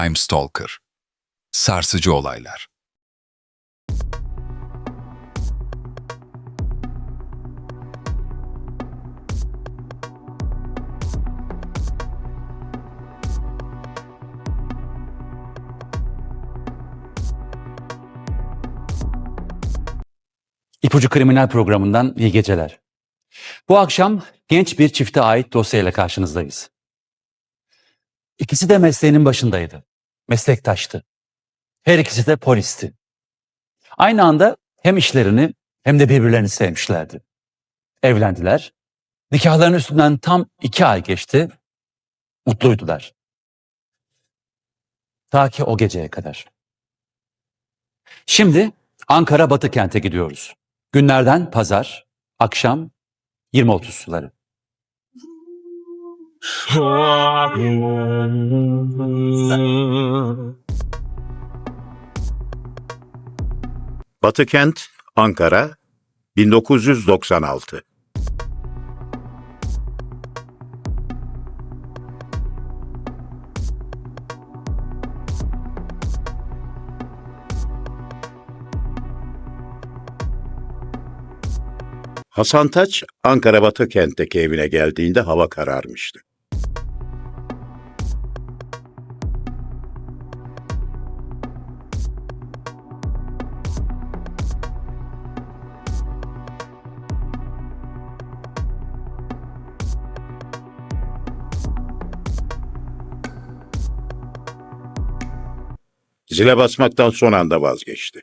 Crime Stalker Sarsıcı olaylar İpucu Kriminal programından iyi geceler. Bu akşam genç bir çifte ait dosyayla karşınızdayız. İkisi de mesleğinin başındaydı. Meslektaştı. Her ikisi de polisti. Aynı anda hem işlerini hem de birbirlerini sevmişlerdi. Evlendiler. Nikahların üstünden tam iki ay geçti. Mutluydular. Ta ki o geceye kadar. Şimdi Ankara Batı kente gidiyoruz. Günlerden pazar, akşam 20.30 suları. Batıkent, Ankara, 1996. Hasan Taç, Ankara Batıkent'teki evine geldiğinde hava kararmıştı. Zile basmaktan son anda vazgeçti.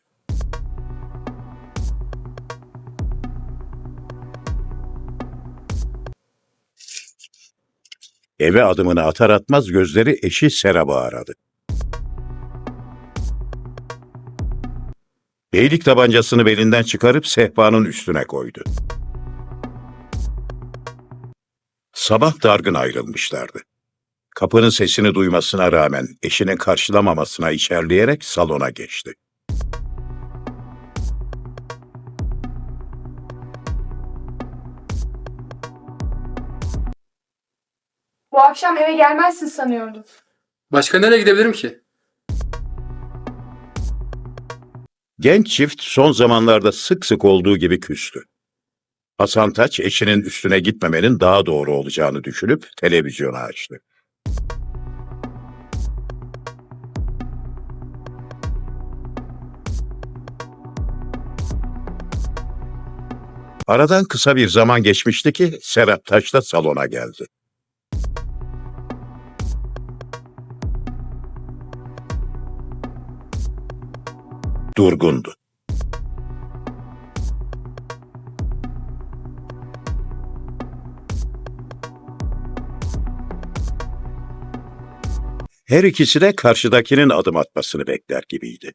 Eve adımını atar atmaz gözleri eşi Serap'ı aradı. Beylik tabancasını belinden çıkarıp sehpanın üstüne koydu. Sabah dargın ayrılmışlardı. Kapının sesini duymasına rağmen eşinin karşılamamasına içerleyerek salona geçti. Bu akşam eve gelmezsin sanıyordum. Başka nereye gidebilirim ki? Genç çift son zamanlarda sık sık olduğu gibi küstü. Hasan Taç eşinin üstüne gitmemenin daha doğru olacağını düşünüp televizyonu açtı. Aradan kısa bir zaman geçmişti ki Serap Taş da salona geldi. Durgundu. Her ikisi de karşıdakinin adım atmasını bekler gibiydi.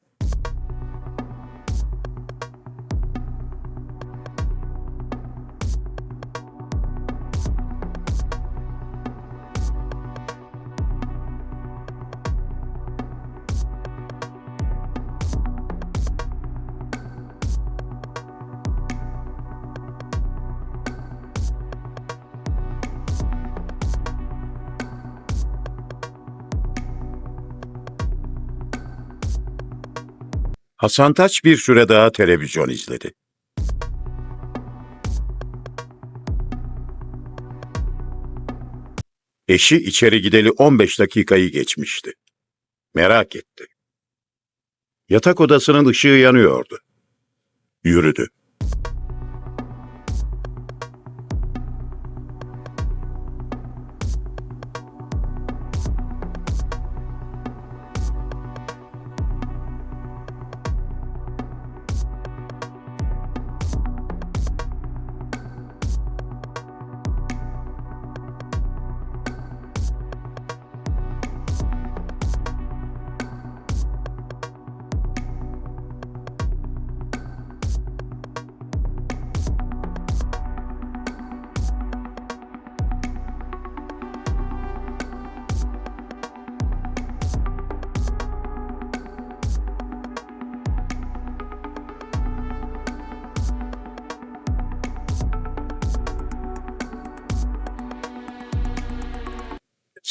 Hasan Taç bir süre daha televizyon izledi. Eşi içeri gideli 15 dakikayı geçmişti. Merak etti. Yatak odasının ışığı yanıyordu. Yürüdü.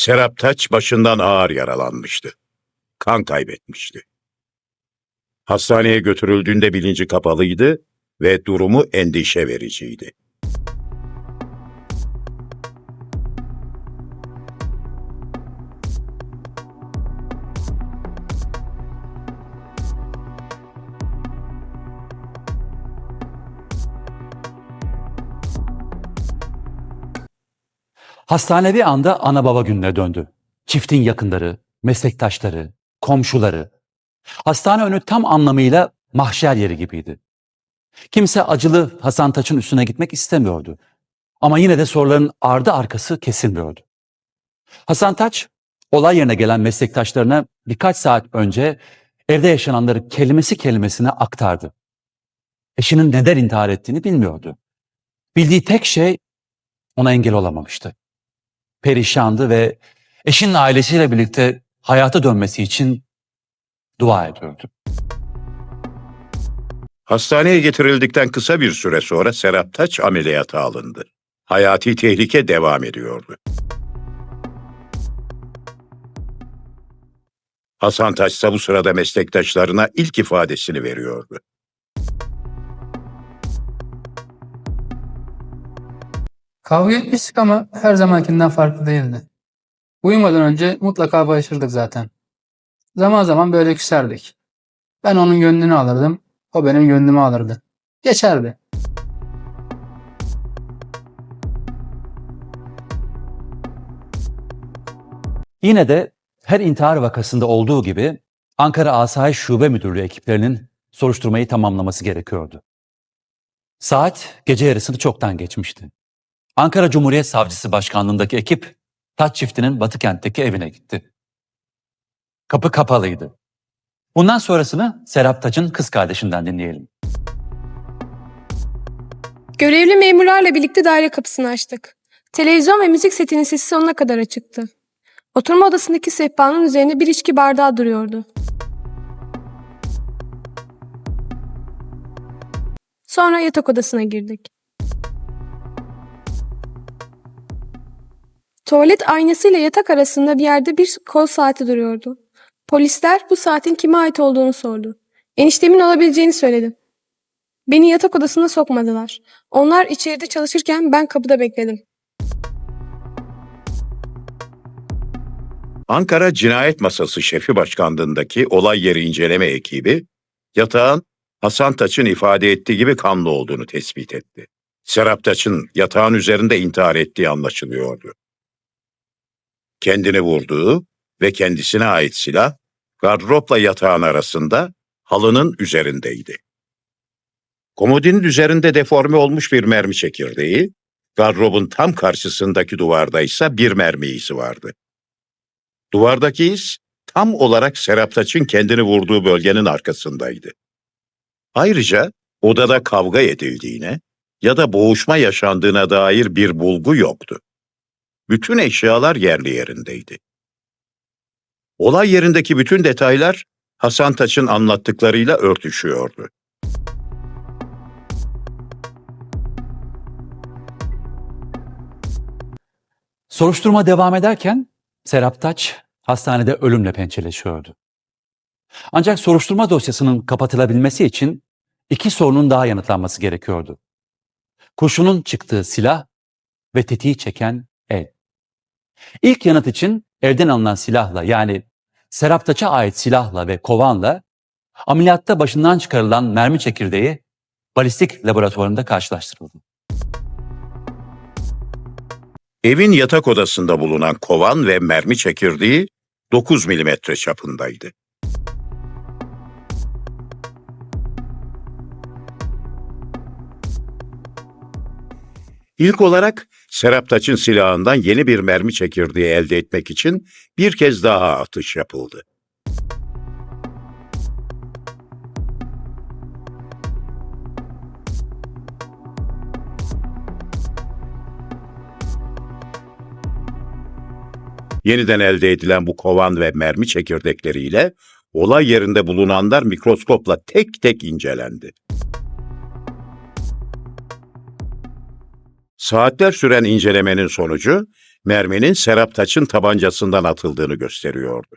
Serap Taç başından ağır yaralanmıştı. kan kaybetmişti. Hastaneye götürüldüğünde bilinci kapalıydı ve durumu endişe vericiydi. Hastane bir anda ana baba gününe döndü. Çiftin yakınları, meslektaşları, komşuları. Hastane önü tam anlamıyla mahşer yeri gibiydi. Kimse acılı Hasan Taç'ın üstüne gitmek istemiyordu. Ama yine de soruların ardı arkası kesilmiyordu. Hasan Taç, olay yerine gelen meslektaşlarına birkaç saat önce evde yaşananları kelimesi kelimesine aktardı. Eşinin neden intihar ettiğini bilmiyordu. Bildiği tek şey ona engel olamamıştı. Perişandı ve eşinin ailesiyle birlikte hayata dönmesi için dua ediyordu. Hastaneye getirildikten kısa bir süre sonra Serap Taç ameliyata alındı. Hayati tehlike devam ediyordu. Hasan Taç ise bu sırada meslektaşlarına ilk ifadesini veriyordu. Kavga etmiştik ama her zamankinden farklı değildi. Uyumadan önce mutlaka barışırdık zaten. Zaman zaman böyle küserdik. Ben onun gönlünü alırdım, o benim gönlümü alırdı. Geçerdi. Yine de her intihar vakasında olduğu gibi Ankara Asayiş Şube Müdürlüğü ekiplerinin soruşturmayı tamamlaması gerekiyordu. Saat gece yarısını çoktan geçmişti. Ankara Cumhuriyet Savcısı Başkanlığındaki ekip Taç çiftinin Batı kentteki evine gitti. Kapı kapalıydı. Bundan sonrasını Serap Taç'ın kız kardeşinden dinleyelim. Görevli memurlarla birlikte daire kapısını açtık. Televizyon ve müzik setinin sesi sonuna kadar açıktı. Oturma odasındaki sehpanın üzerinde bir içki bardağı duruyordu. Sonra yatak odasına girdik. Tuvalet aynasıyla yatak arasında bir yerde bir kol saati duruyordu. Polisler bu saatin kime ait olduğunu sordu. Eniştemin olabileceğini söyledim. Beni yatak odasına sokmadılar. Onlar içeride çalışırken ben kapıda bekledim. Ankara Cinayet Masası Şefi Başkanlığındaki olay yeri inceleme ekibi, yatağın Hasan Taç'ın ifade ettiği gibi kanlı olduğunu tespit etti. Serap Taç'ın yatağın üzerinde intihar ettiği anlaşılıyordu. Kendini vurduğu ve kendisine ait silah, gardıropla yatağın arasında halının üzerindeydi. Komodinin üzerinde deforme olmuş bir mermi çekirdeği, gardırobun tam karşısındaki duvarda ise bir mermi izi vardı. Duvardaki iz tam olarak Serap Taç'ın kendini vurduğu bölgenin arkasındaydı. Ayrıca odada kavga edildiğine ya da boğuşma yaşandığına dair bir bulgu yoktu. Bütün eşyalar yerli yerindeydi. Olay yerindeki bütün detaylar Hasan Taç'ın anlattıklarıyla örtüşüyordu. Soruşturma devam ederken Serap Taç hastanede ölümle pençeleşiyordu. Ancak soruşturma dosyasının kapatılabilmesi için iki sorunun daha yanıtlanması gerekiyordu. Kurşunun çıktığı silah ve tetiği çeken. İlk yanıt için evden alınan silahla yani Serap ait silahla ve kovanla ameliyatta başından çıkarılan mermi çekirdeği balistik laboratuvarında karşılaştırıldı. Evin yatak odasında bulunan kovan ve mermi çekirdeği 9 milimetre çapındaydı. İlk olarak Serap Taç'ın silahından yeni bir mermi çekirdeği elde etmek için bir kez daha atış yapıldı. Yeniden elde edilen bu kovan ve mermi çekirdekleriyle olay yerinde bulunanlar mikroskopla tek tek incelendi. Saatler süren incelemenin sonucu merminin Serap Taç'ın tabancasından atıldığını gösteriyordu.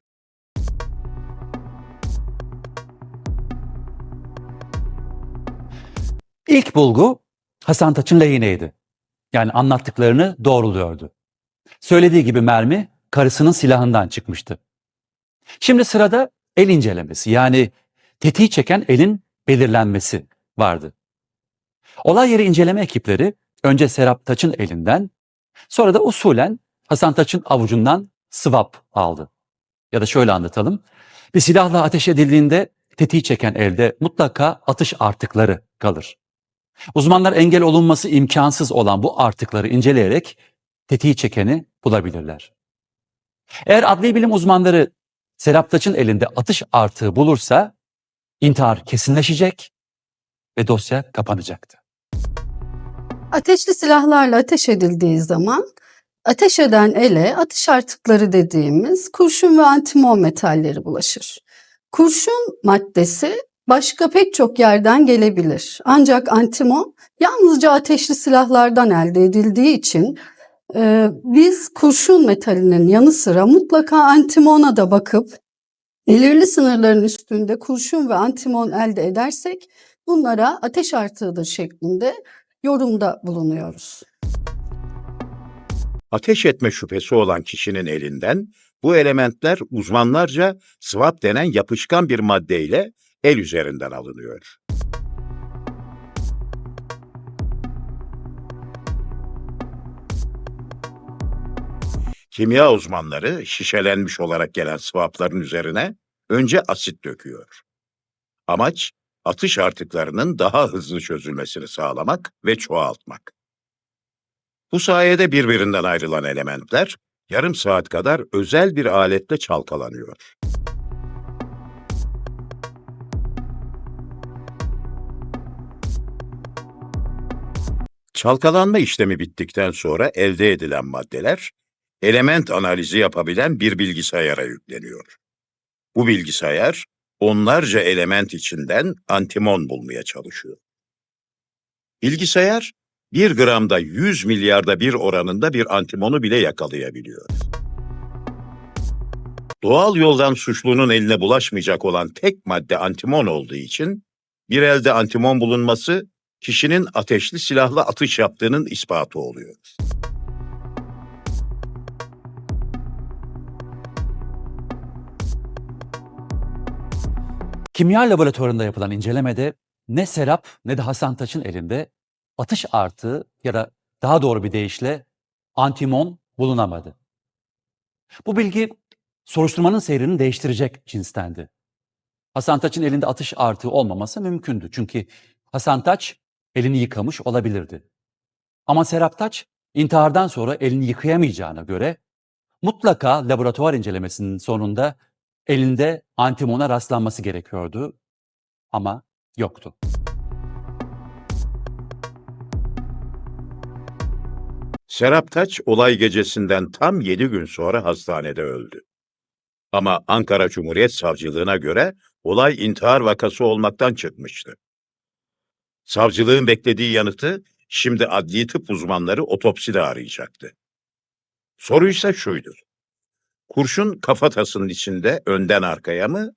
İlk bulgu Hasan Taç'ın lehineydi. Yani anlattıklarını doğruluyordu. Söylediği gibi mermi karısının silahından çıkmıştı. Şimdi sırada el incelemesi yani tetiği çeken elin belirlenmesi vardı. Olay yeri inceleme ekipleri önce Serap Taç'ın elinden sonra da usulen Hasan Taç'ın avucundan swap aldı. Ya da şöyle anlatalım. Bir silahla ateş edildiğinde tetiği çeken elde mutlaka atış artıkları kalır. Uzmanlar engel olunması imkansız olan bu artıkları inceleyerek tetiği çekeni bulabilirler. Eğer adli bilim uzmanları Serap Taç'ın elinde atış artığı bulursa intihar kesinleşecek ve dosya kapanacaktı. Ateşli silahlarla ateş edildiği zaman ateş eden ele atış artıkları dediğimiz kurşun ve antimon metalleri bulaşır. Kurşun maddesi başka pek çok yerden gelebilir. Ancak antimon yalnızca ateşli silahlardan elde edildiği için e, biz kurşun metalinin yanı sıra mutlaka antimona da bakıp belirli sınırların üstünde kurşun ve antimon elde edersek bunlara ateş artığıdır şeklinde yorumda bulunuyoruz. Ateş etme şüphesi olan kişinin elinden bu elementler uzmanlarca swap denen yapışkan bir maddeyle el üzerinden alınıyor. Kimya uzmanları şişelenmiş olarak gelen swapların üzerine önce asit döküyor. Amaç atış artıklarının daha hızlı çözülmesini sağlamak ve çoğaltmak. Bu sayede birbirinden ayrılan elementler yarım saat kadar özel bir aletle çalkalanıyor. Çalkalanma işlemi bittikten sonra elde edilen maddeler element analizi yapabilen bir bilgisayara yükleniyor. Bu bilgisayar onlarca element içinden antimon bulmaya çalışıyor. Bilgisayar bir gramda 100 milyarda bir oranında bir antimonu bile yakalayabiliyor. Doğal yoldan suçlunun eline bulaşmayacak olan tek madde antimon olduğu için bir elde antimon bulunması kişinin ateşli silahla atış yaptığının ispatı oluyor. Kimya laboratuvarında yapılan incelemede ne Serap ne de Hasan Taç'ın elinde atış artığı ya da daha doğru bir deyişle antimon bulunamadı. Bu bilgi soruşturmanın seyrini değiştirecek cinstendi. Hasan Taç'ın elinde atış artığı olmaması mümkündü. Çünkü Hasan Taç elini yıkamış olabilirdi. Ama Serap Taç intihardan sonra elini yıkayamayacağına göre mutlaka laboratuvar incelemesinin sonunda elinde antimona rastlanması gerekiyordu ama yoktu. Serap Taç olay gecesinden tam 7 gün sonra hastanede öldü. Ama Ankara Cumhuriyet Savcılığına göre olay intihar vakası olmaktan çıkmıştı. Savcılığın beklediği yanıtı şimdi adli tıp uzmanları otopside arayacaktı. Soru ise şuydu. Kurşun kafatasının içinde önden arkaya mı,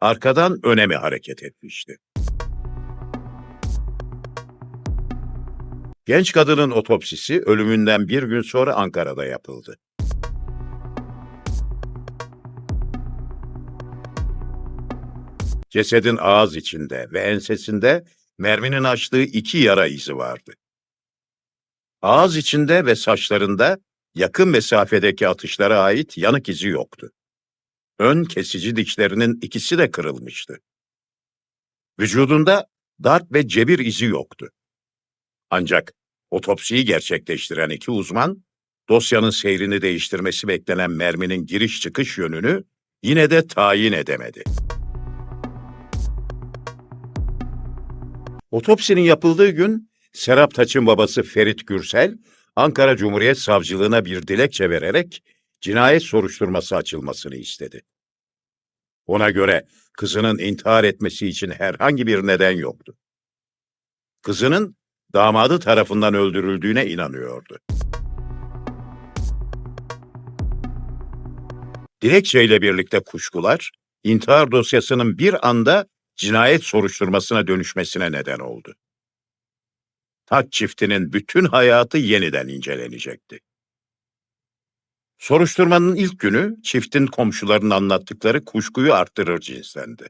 arkadan öne mi hareket etmişti? Genç kadının otopsisi ölümünden bir gün sonra Ankara'da yapıldı. Cesedin ağız içinde ve ensesinde merminin açtığı iki yara izi vardı. Ağız içinde ve saçlarında yakın mesafedeki atışlara ait yanık izi yoktu. Ön kesici dişlerinin ikisi de kırılmıştı. Vücudunda darp ve cebir izi yoktu. Ancak otopsiyi gerçekleştiren iki uzman, dosyanın seyrini değiştirmesi beklenen merminin giriş çıkış yönünü yine de tayin edemedi. Otopsinin yapıldığı gün Serap Taç'ın babası Ferit Gürsel, Ankara Cumhuriyet Savcılığına bir dilekçe vererek cinayet soruşturması açılmasını istedi. Ona göre kızının intihar etmesi için herhangi bir neden yoktu. Kızının damadı tarafından öldürüldüğüne inanıyordu. Dilekçeyle birlikte kuşkular, intihar dosyasının bir anda cinayet soruşturmasına dönüşmesine neden oldu. Taç çiftinin bütün hayatı yeniden incelenecekti. Soruşturmanın ilk günü çiftin komşularının anlattıkları kuşkuyu arttırır cinstendi.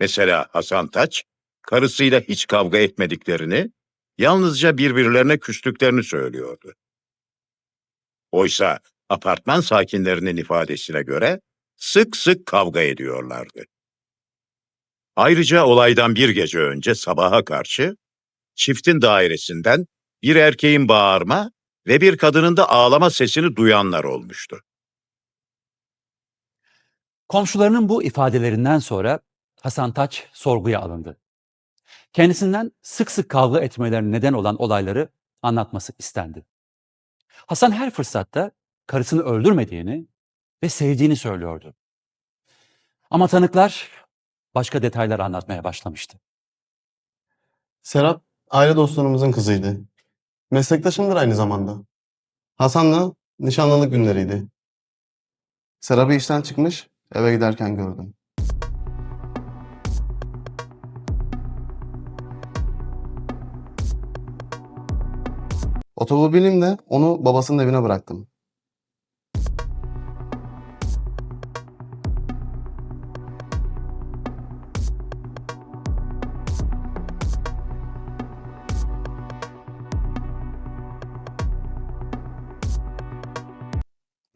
Mesela Hasan Taç, karısıyla hiç kavga etmediklerini, yalnızca birbirlerine küstüklerini söylüyordu. Oysa apartman sakinlerinin ifadesine göre sık sık kavga ediyorlardı. Ayrıca olaydan bir gece önce sabaha karşı çiftin dairesinden bir erkeğin bağırma ve bir kadının da ağlama sesini duyanlar olmuştu. Komşularının bu ifadelerinden sonra Hasan Taç sorguya alındı. Kendisinden sık sık kavga etmelerine neden olan olayları anlatması istendi. Hasan her fırsatta karısını öldürmediğini ve sevdiğini söylüyordu. Ama tanıklar başka detaylar anlatmaya başlamıştı. Serap aile dostlarımızın kızıydı. Meslektaşımdır aynı zamanda. Hasan'la nişanlılık günleriydi. Serap'ı işten çıkmış, eve giderken gördüm. Otomobilimle onu babasının evine bıraktım.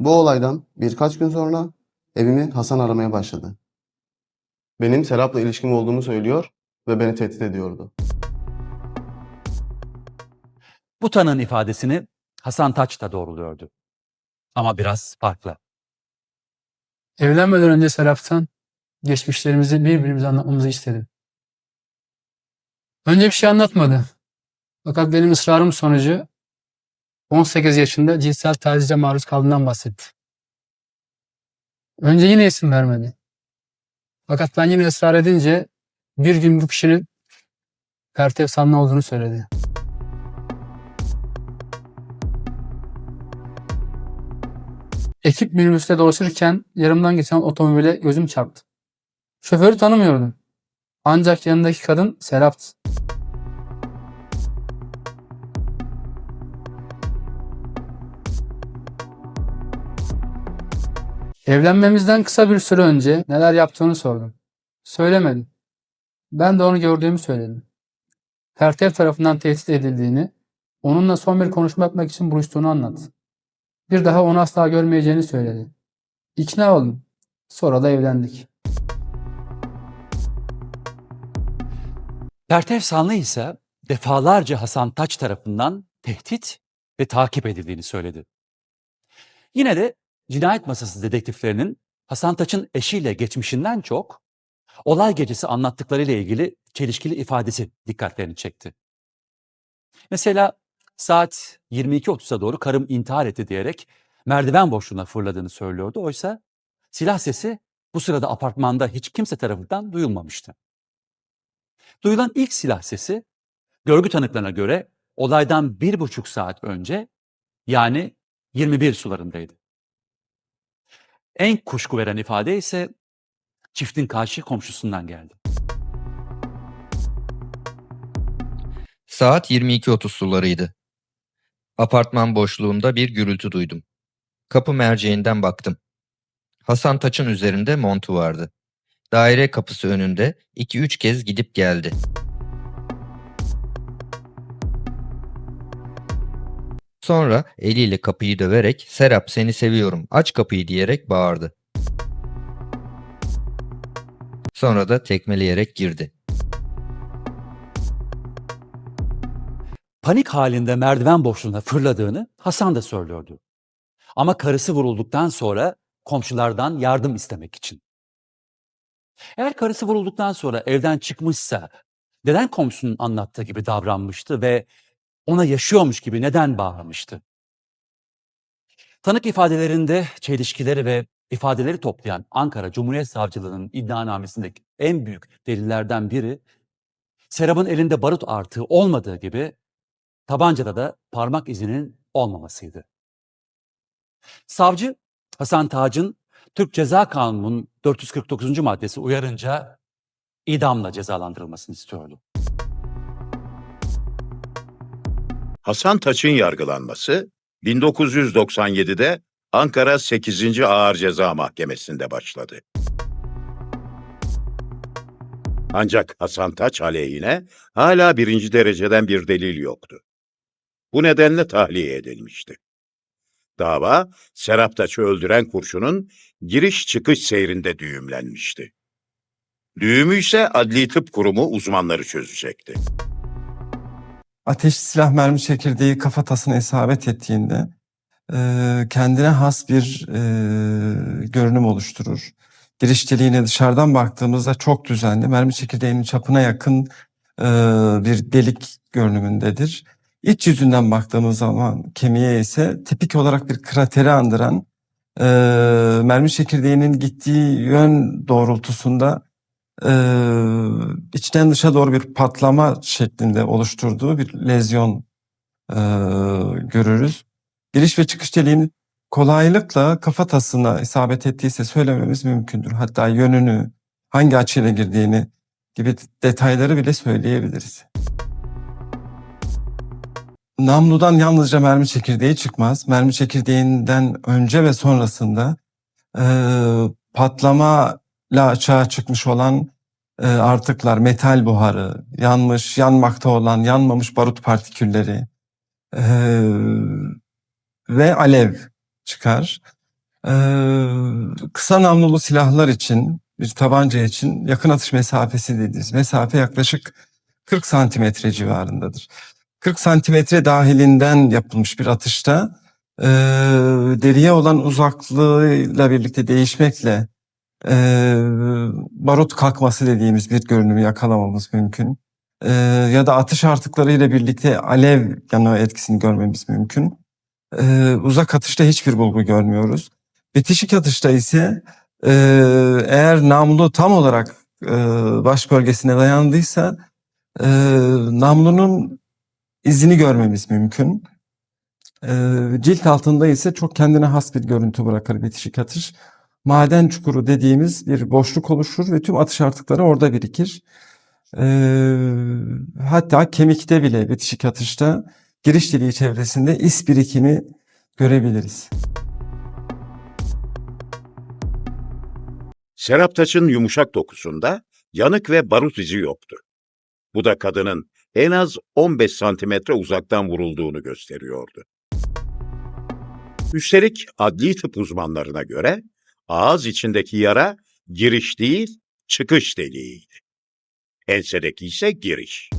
Bu olaydan birkaç gün sonra evimi Hasan aramaya başladı. Benim Serap'la ilişkim olduğunu söylüyor ve beni tehdit ediyordu. Bu tanığın ifadesini Hasan Taç da doğruluyordu. Ama biraz farklı. Evlenmeden önce Serap'tan geçmişlerimizi birbirimize anlatmamızı istedim. Önce bir şey anlatmadı. Fakat benim ısrarım sonucu 18 yaşında cinsel tacize maruz kaldığından bahsetti. Önce yine isim vermedi. Fakat ben yine ısrar edince bir gün bu kişinin Pertev Sanlı olduğunu söyledi. Ekip minibüste dolaşırken yanımdan geçen otomobile gözüm çarptı. Şoförü tanımıyordum. Ancak yanındaki kadın Serap'tı. Evlenmemizden kısa bir süre önce neler yaptığını sordum. Söylemedim. Ben de onu gördüğümü söyledim. Pertev tarafından tehdit edildiğini, onunla son bir konuşma yapmak için buluştuğunu anlattı. Bir daha onu asla görmeyeceğini söyledi. İkna oldum. Sonra da evlendik. Pertev Sanlı ise defalarca Hasan Taç tarafından tehdit ve takip edildiğini söyledi. Yine de cinayet masası dedektiflerinin Hasan Taç'ın eşiyle geçmişinden çok olay gecesi anlattıklarıyla ilgili çelişkili ifadesi dikkatlerini çekti. Mesela saat 22.30'a doğru karım intihar etti diyerek merdiven boşluğuna fırladığını söylüyordu. Oysa silah sesi bu sırada apartmanda hiç kimse tarafından duyulmamıştı. Duyulan ilk silah sesi görgü tanıklarına göre olaydan bir buçuk saat önce yani 21 sularındaydı. En kuşku veren ifade ise çiftin karşı komşusundan geldi. Saat 22.30 sularıydı. Apartman boşluğunda bir gürültü duydum. Kapı merceğinden baktım. Hasan Taç'ın üzerinde montu vardı. Daire kapısı önünde 2-3 kez gidip geldi. Sonra eliyle kapıyı döverek Serap seni seviyorum aç kapıyı diyerek bağırdı. Sonra da tekmeleyerek girdi. Panik halinde merdiven boşluğuna fırladığını Hasan da söylüyordu. Ama karısı vurulduktan sonra komşulardan yardım istemek için. Eğer karısı vurulduktan sonra evden çıkmışsa neden komşunun anlattığı gibi davranmıştı ve ona yaşıyormuş gibi neden bağırmıştı? Tanık ifadelerinde çelişkileri ve ifadeleri toplayan Ankara Cumhuriyet Savcılığı'nın iddianamesindeki en büyük delillerden biri Serap'ın elinde barut artığı olmadığı gibi tabancada da parmak izinin olmamasıydı. Savcı Hasan Taç'ın Türk Ceza Kanunu'nun 449. maddesi uyarınca idamla cezalandırılmasını istiyordu. Hasan Taç'ın yargılanması 1997'de Ankara 8. Ağır Ceza Mahkemesi'nde başladı. Ancak Hasan Taç aleyhine hala birinci dereceden bir delil yoktu. Bu nedenle tahliye edilmişti. Dava, Serap Taç'ı öldüren kurşunun giriş çıkış seyrinde düğümlenmişti. Düğümü ise Adli Tıp Kurumu uzmanları çözecekti. Ateşli silah mermi çekirdeği kafatasına isabet ettiğinde e, kendine has bir e, görünüm oluşturur. Giriş deliğine dışarıdan baktığımızda çok düzenli, mermi çekirdeğinin çapına yakın e, bir delik görünümündedir. İç yüzünden baktığımız zaman kemiğe ise tipik olarak bir krateri andıran e, mermi çekirdeğinin gittiği yön doğrultusunda e, içten dışa doğru bir patlama şeklinde oluşturduğu bir lezyon e, görürüz. Giriş ve çıkış deliğinin kolaylıkla kafatasına isabet ettiyse söylememiz mümkündür. Hatta yönünü, hangi açıyla girdiğini gibi detayları bile söyleyebiliriz. Namludan yalnızca mermi çekirdeği çıkmaz. Mermi çekirdeğinden önce ve sonrasında e, patlama la açığa çıkmış olan e, artıklar, metal buharı, yanmış, yanmakta olan, yanmamış barut partikülleri e, ve alev çıkar. E, kısa namlulu silahlar için, bir tabanca için yakın atış mesafesi dediğimiz mesafe yaklaşık 40 santimetre civarındadır. 40 santimetre dahilinden yapılmış bir atışta e, deriye olan uzaklığıyla birlikte değişmekle e, barut kalkması dediğimiz bir görünümü yakalamamız mümkün. E, ya da atış artıkları ile birlikte alev yanı etkisini görmemiz mümkün. E, uzak atışta hiçbir bulgu görmüyoruz. Bitişik atışta ise e, eğer namlu tam olarak e, baş bölgesine dayandıysa e, namlunun izini görmemiz mümkün. E, cilt altında ise çok kendine has bir görüntü bırakır bitişik atış maden çukuru dediğimiz bir boşluk oluşur ve tüm atış artıkları orada birikir. Ee, hatta kemikte bile bitişik atışta giriş deliği çevresinde is birikimi görebiliriz. Serap Taç'ın yumuşak dokusunda yanık ve barut izi yoktu. Bu da kadının en az 15 santimetre uzaktan vurulduğunu gösteriyordu. Üstelik adli tıp uzmanlarına göre ağız içindeki yara giriş değil, çıkış deliğiydi. Ensedeki ise giriş.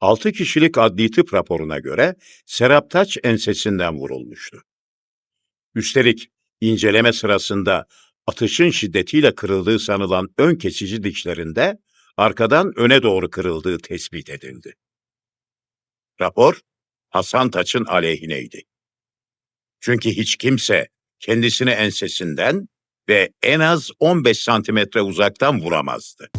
6 kişilik adli tıp raporuna göre Serap Taç ensesinden vurulmuştu. Üstelik inceleme sırasında atışın şiddetiyle kırıldığı sanılan ön kesici dişlerinde arkadan öne doğru kırıldığı tespit edildi. Rapor Hasan Taç'ın aleyhineydi. Çünkü hiç kimse kendisini ensesinden ve en az 15 santimetre uzaktan vuramazdı.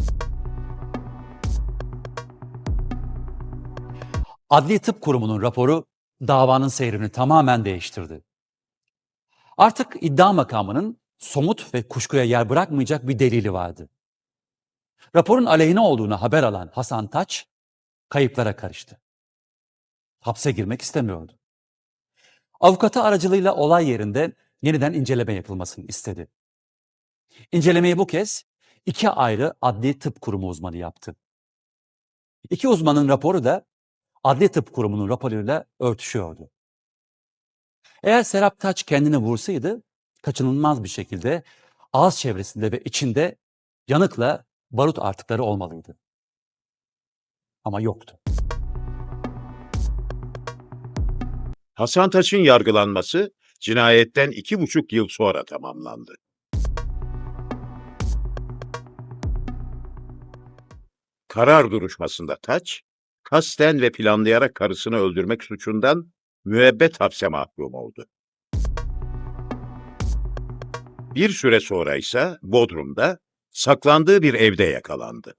Adli Tıp Kurumu'nun raporu davanın seyrini tamamen değiştirdi. Artık iddia makamının somut ve kuşkuya yer bırakmayacak bir delili vardı. Raporun aleyhine olduğunu haber alan Hasan Taç kayıplara karıştı. Hapse girmek istemiyordu. Avukatı aracılığıyla olay yerinde yeniden inceleme yapılmasını istedi. İncelemeyi bu kez iki ayrı adli tıp kurumu uzmanı yaptı. İki uzmanın raporu da Adli Tıp Kurumu'nun raporuyla örtüşüyordu. Eğer Serap Taç kendini vursaydı kaçınılmaz bir şekilde ağız çevresinde ve içinde yanıkla barut artıkları olmalıydı. Ama yoktu. Hasan Taç'ın yargılanması cinayetten iki buçuk yıl sonra tamamlandı. Karar duruşmasında Taç, kasten ve planlayarak karısını öldürmek suçundan müebbet hapse mahkum oldu. Bir süre sonra ise Bodrum'da saklandığı bir evde yakalandı.